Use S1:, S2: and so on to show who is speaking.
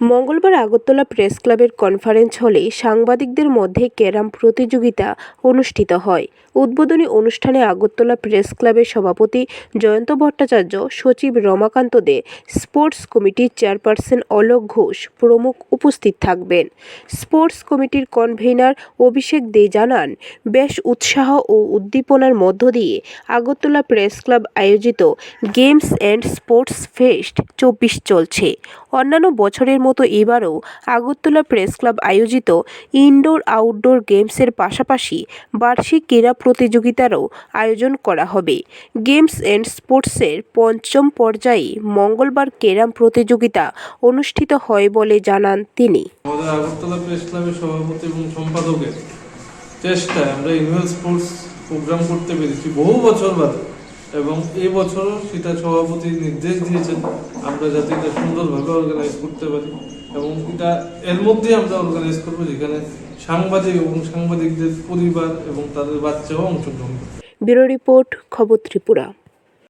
S1: মঙ্গলবার আগরতলা প্রেস ক্লাবের কনফারেন্স হলে সাংবাদিকদের মধ্যে ক্যারাম প্রতিযোগিতা অনুষ্ঠিত হয়। উদ্বোধনী অনুষ্ঠানে আগরতলা প্রেস ক্লাবের সভাপতি জয়ন্ত ভট্টাচার্য, সচিব রমাকান্ত দে, স্পোর্টস কমিটির চেয়ারপারসন অলোক ঘোষ প্রমুখ উপস্থিত থাকবেন। স্পোর্টস কমিটির কনভেনার অভিষেক দে জানান, বেশ উৎসাহ ও উদ্দীপনার মধ্য দিয়ে আগরতলা প্রেস ক্লাব আয়োজিত গেমস অ্যান্ড স্পোর্টস ফেস্ট চব্বিশ চলছে। অন্যান্য বছরের মতো এবারও আগরতলা প্রেস ক্লাব আয়োজিত ইনডোর আউটডোর গেমসের পাশাপাশি বার্ষিক ক্রীড়া প্রতিযোগিতারও আয়োজন করা হবে। গেমস অ্যান্ড স্পোর্টসের পঞ্চম পর্যায়ে মঙ্গলবার ক্যারাম প্রতিযোগিতা অনুষ্ঠিত হয় বলে জানান তিনি।
S2: চেষ্টায় আমরা ইউনিভার্স স্পোর্টস প্রোগ্রাম করতে পেরেছি বহু বছর বাদে। এবং এই সীতা সভাপতি নির্দেশ দিয়েছেন আমরা যাতে এটা সুন্দরভাবে অর্গানাইজ করতে পারি। এবং এটা এর মধ্যেই আমরা অর্গানাইজ করব, যেখানে সাংবাদিক এবং সাংবাদিকদের পরিবার এবং তাদের বাচ্চাও অংশগ্রহণ করবে।
S1: ব্যুরো রিপোর্ট, খবর ত্রিপুরা।